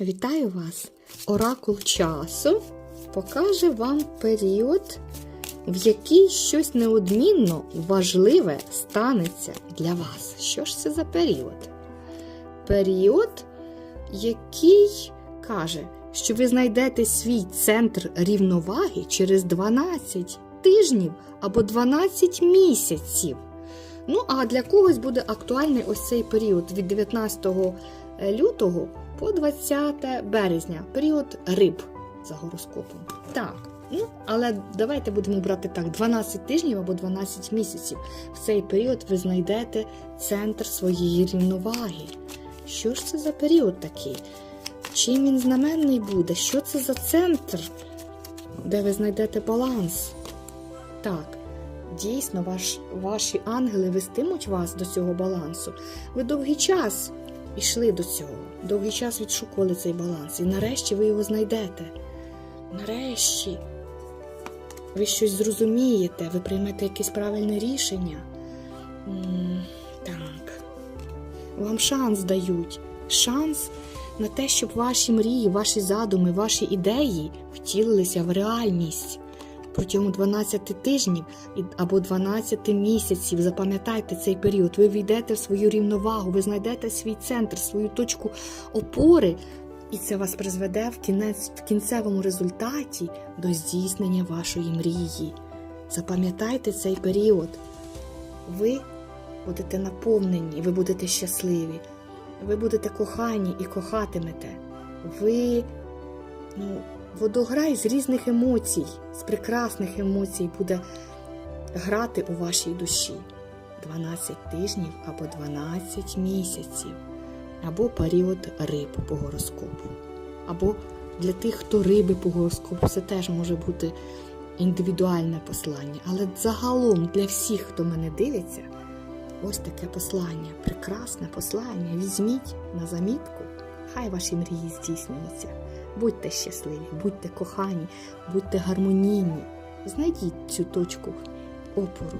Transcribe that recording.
Вітаю вас! Оракул часу покаже вам період, в який щось неодмінно важливе станеться для вас. Що ж це за період? Період, який каже, що ви знайдете свій центр рівноваги через 12 тижнів або 12 місяців. Ну, а для когось буде актуальний ось цей період від 19 лютого по 20 березня, період риб за гороскопом. Так, ну, але давайте будемо брати так: 12 тижнів або 12 місяців. В цей період ви знайдете центр своєї рівноваги. Що ж це за період такий? Чим він знаменний буде? Що це за центр, де ви знайдете баланс? Так, дійсно, ваш, ваші ангели вестимуть вас до цього балансу. Ви довгий час йшли до цього, довгий час відшукували цей баланс, і нарешті ви його знайдете. Нарешті ви щось зрозумієте, ви приймете якесь правильне рішення. Так. Вам шанс дають. Шанс на те, щоб ваші мрії, ваші задуми, ваші ідеї втілилися в реальність. Протягом 12 тижнів або 12 місяців запам'ятайте цей період. Ви війдете в свою рівновагу, ви знайдете свій центр, свою точку опори, і це вас призведе в кінець в кінцевому результаті до здійснення вашої мрії. Запам'ятайте цей період. Ви будете наповнені, ви будете щасливі, ви будете кохані і кохатимете. Ви ну, водограй з різних емоцій, з прекрасних емоцій буде грати у вашій душі 12 тижнів або 12 місяців, або період риб по гороскопу. Або для тих, хто риби по гороскопу, це теж може бути індивідуальне послання. Але загалом для всіх, хто мене дивиться, ось таке послання, прекрасне послання. Візьміть на замітку, хай ваші мрії здійснюються. Будьте щасливі, будьте кохані, будьте гармонійні. Знайдіть цю точку опору